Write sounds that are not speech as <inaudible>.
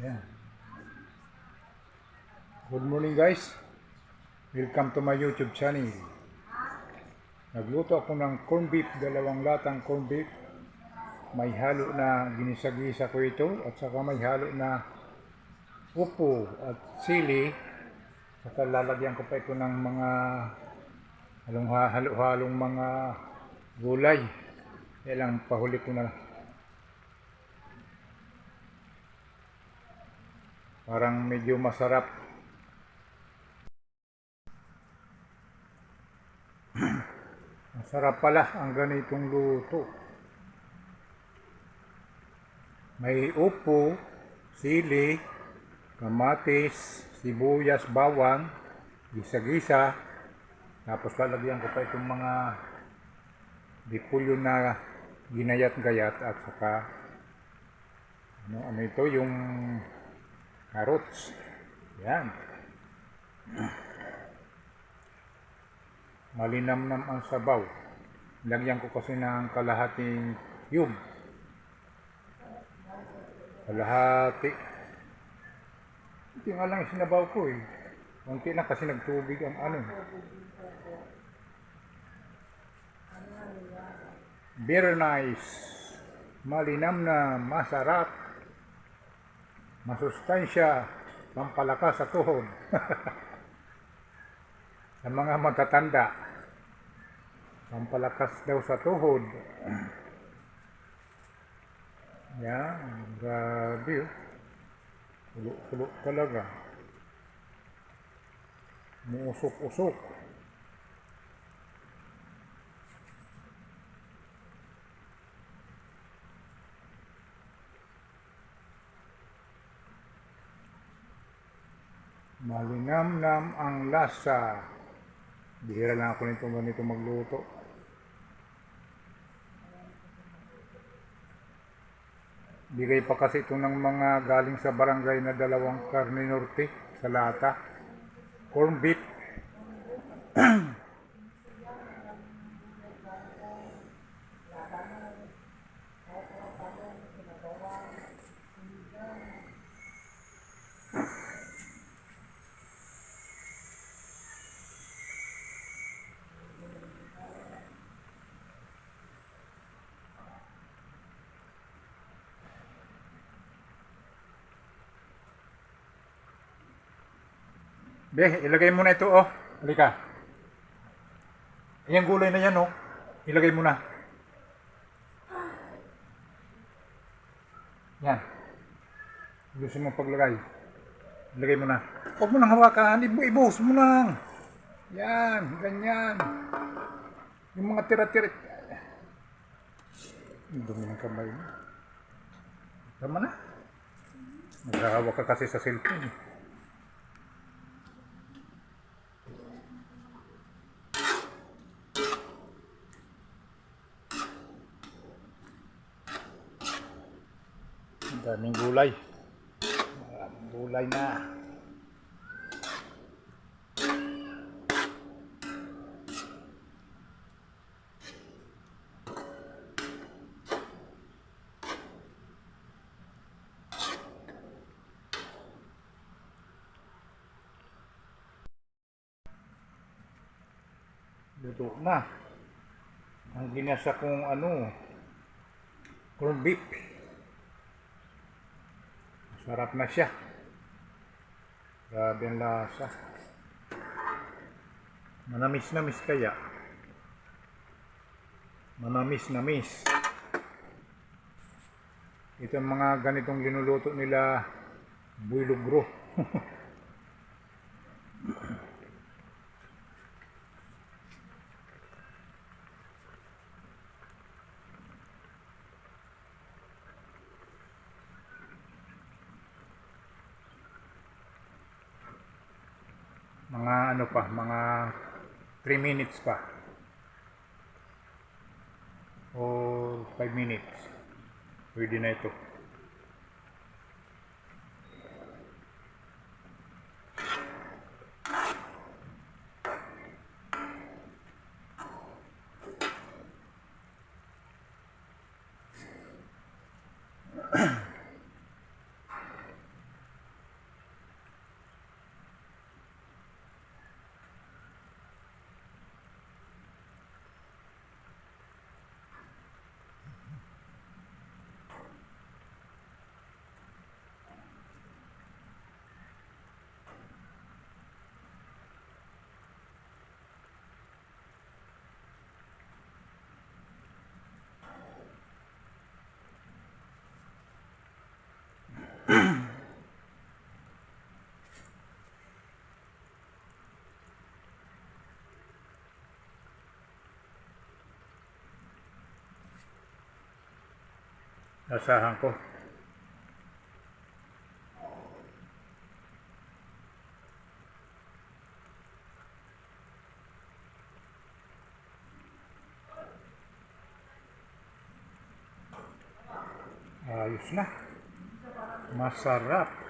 Yan. Good morning guys. Welcome to my YouTube channel. Nagluto ako ng corn beef, dalawang latang corn beef. May halo na ginisagisa ko ito at saka may halo na upo at sili. Saka lalagyan ko pa ito ng mga halong halo-halong mga gulay. Kaya lang pahuli ko na Parang medyo masarap. <clears throat> masarap pala ang ganitong luto. May upo, sili, kamatis, sibuyas, bawang, gisa-gisa. Tapos lalagyan ko pa itong mga dipulyo na ginayat-gayat at saka ano, ano ito yung carrots. Yan. Malinamnam ang sabaw. Lagyan ko kasi ng kalahating yum. Kalahati. Hindi nga lang sinabaw ko eh. Kunti na kasi nagtubig ang ano. Very nice. Malinamnam, masarap masustansya, pampalakas sa tuhod. <laughs> sa mga matatanda, pampalakas daw sa tuhod. Yan, grabe oh. Kulo-kulo talaga. Muusok-usok. Malinamnam ang lasa. Bihira lang ako nito ganito magluto. Bigay pa kasi ito ng mga galing sa barangay na dalawang karne norte sa lata. Corn beef. <clears throat> Be, ilagay mo na ito oh. Halika. Ayan gulay na yan oh. Ilagay mo na. Yan. Gusto mo paglagay. Ilagay mo na. Huwag mo nang hawakan. Ibu ibuhos mo lang. Yan. Ganyan. Yung mga tira-tira. Ang dumi ng kamay mo. Tama na. Naghahawak ka kasi sa cellphone. Daming gulay. Maraming gulay na. Luto na. Ang ginasa kong ano, corn beef. Sarap na siya. Grabe ang lasa. Manamis na miss kaya. Manamis na miss. Ito ang mga ganitong linuluto nila buylugro. <laughs> mga ano pa, mga 3 minutes pa. O 5 minutes. Pwede na ito. Asahan ko. Ayos na. Masarap.